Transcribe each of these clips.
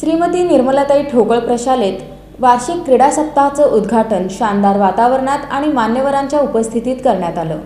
श्रीमती निर्मलाताई ठोकळ प्रशालेत वार्षिक क्रीडा सप्ताहाचं उद्घाटन शानदार वातावरणात आणि मान्यवरांच्या उपस्थितीत करण्यात आलं.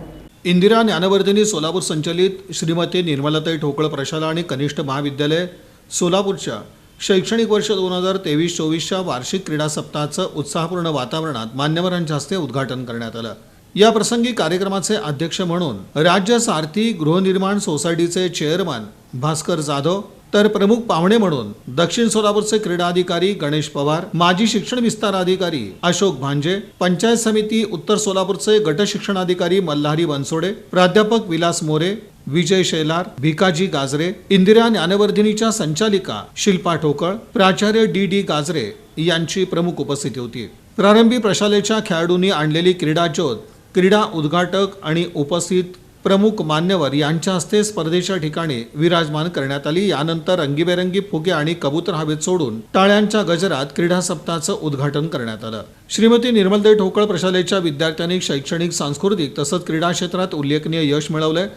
इंदिरा ज्ञानवर्धिनी सोलापूर संचलित श्रीमती निर्मलाताई ठोकळ प्रशाला आणि कनिष्ठ महाविद्यालय सोलापूरच्या शैक्षणिक वर्ष दोन हजार तेवीस चोवीसच्या वार्षिक क्रीडा सप्ताहाचं उत्साहपूर्ण वातावरणात मान्यवरांच्या हस्ते उद्घाटन करण्यात आलं. या प्रसंगी कार्यक्रमाचे अध्यक्ष म्हणून राज्य सारथी गृहनिर्माण सोसायटीचे चेअरमन भास्कर जाधव तर प्रमुख पाहुणे म्हणून दक्षिण सोलापूरचे क्रीडा अधिकारी गणेश पवार माजी शिक्षण विस्तार अधिकारी अशोक भांजे पंचायत समिती उत्तर सोलापूरचे गट शिक्षणाधिकारी मल्हारी बनसोडे प्राध्यापक विलास मोरे विजय शेलार भिकाजी गाजरे इंदिरा ज्ञानवर्धिनीच्या संचालिका शिल्पा ठोकळ प्राचार्य डी डी गाजरे यांची प्रमुख उपस्थिती होती. प्रारंभी प्रशालेच्या खेळाडूंनी आणलेली क्रीडा ज्योत क्रीडा उद्घाटक आणि उपस्थित प्रमुख मान्यवर यांच्या हस्ते स्पर्धेच्या ठिकाणी विराजमान करण्यात आली. यानंतर रंगीबेरंगी फुगे आणि कबूतर हवेत सोडून टाळ्यांच्या गजरात क्रीडा सप्ताहाचं उद्घाटन करण्यात आलं. श्रीमती निर्मलदेव ठोकळ प्रशालेच्या विद्यार्थ्यांनी शैक्षणिक सांस्कृतिक तसंच क्रीडा क्षेत्रात उल्लेखनीय यश मिळवलंय.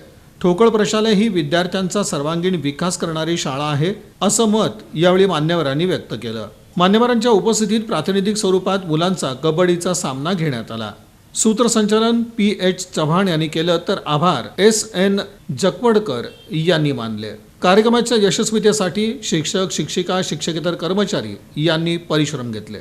ठोकळ प्रशालय ही विद्यार्थ्यांचा सर्वांगीण विकास करणारी शाळा आहे असं मत यावेळी मान्यवरांनी व्यक्त केलं. मान्यवरांच्या उपस्थितीत प्रातिनिधिक स्वरूपात मुलांचा कबड्डीचा सामना घेण्यात आला. सूत्रसंचालन पी एच चव्हाण यांनी केलं तर आभार. एस एन जकवडकर यांनी मानले. कार्यक्रमाच्या यशस्वीतेसाठी शिक्षक शिक्षिका शिक्षकेतर कर्मचारी यांनी परिश्रम घेतले.